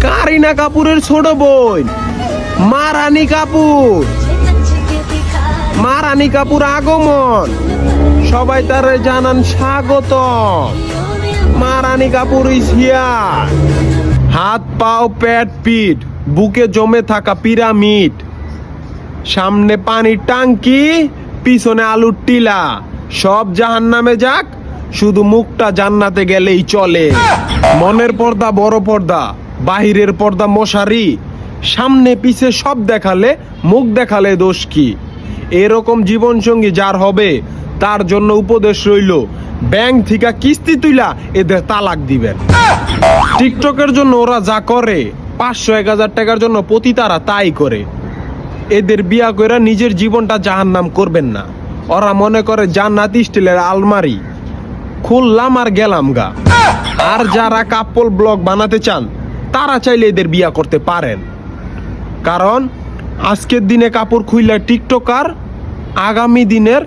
কারিনা কাপুরের ছোট বোন মারানি কাপুর মারানি কাপুর আগমন, সবাই তার জানান স্বাগত মারানি কাপুর ইস হাত, পাও প্যাট পিঠ, বুকে জমে থাকা পিরামিড। সামনে পানির টাঙ্কি পিছনে আলুর টিলা। সব জাহান নামে যাক, শুধু মুখটা জান্নাতে গেলেই চলে। মনের পর্দা বড় পর্দা, বাহিরের পর্দা মশারি। সামনে পিছে সব দেখালে, মুখ দেখালে দোষ কি? এরকম জীবন সঙ্গী যার হবে, তার জন্য উপদেশ রইল, ব্যাংক থেকে কিস্তি তুইলা এদের তালাক দিবেন। টিকটকের জন্য ওরা যা করে, পাঁচশো, এক হাজার টাকার জন্য প্রতি তারা তাই করে। এদের বিয়া কইরা নিজের জীবনটা জাহান্নাম করবেন না। ওরা মনে করে জান্নাত স্টিলের আলমারি। খুললাম আর গেলাম গা। আর যারা কাপল ব্লগ বানাতে চান, তারা চাইলে এদের বিয়া করতে পারেন। কারণ, আজকের দিনে কাপড় খুইলা টিকটকার, আগামী দিনের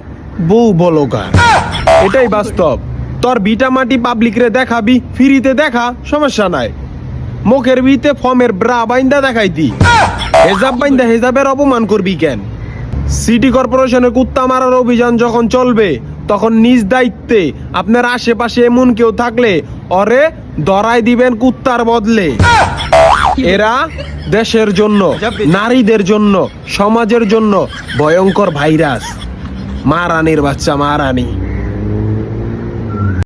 বউ বলগার। এটাই বাস্তব। তোর ভিটা মাটি পাবলিকরে দেখাবি, ফ্রিতে দেখা, সমস্যা নাই। মুখের ভিতে ফর্মের ব্রা বাইন্দা দেখাইতি হেজাব বাইন্দা হেজাবের অপমান করবি কেন? সিটি কর্পোরেশনে কুত্তা মারার অভিযান যখন চলবে, তখন নিজ দায়িত্বে আপনার আশেপাশে এমন কেউ থাকলে অরে দরাই দিবেন কুত্তার বদলে। এরা দেশের জন্য, নারীদের জন্য, সমাজের জন্য ভয়ঙ্কর ভাইরাস। মারানির বাচ্চা মারানি।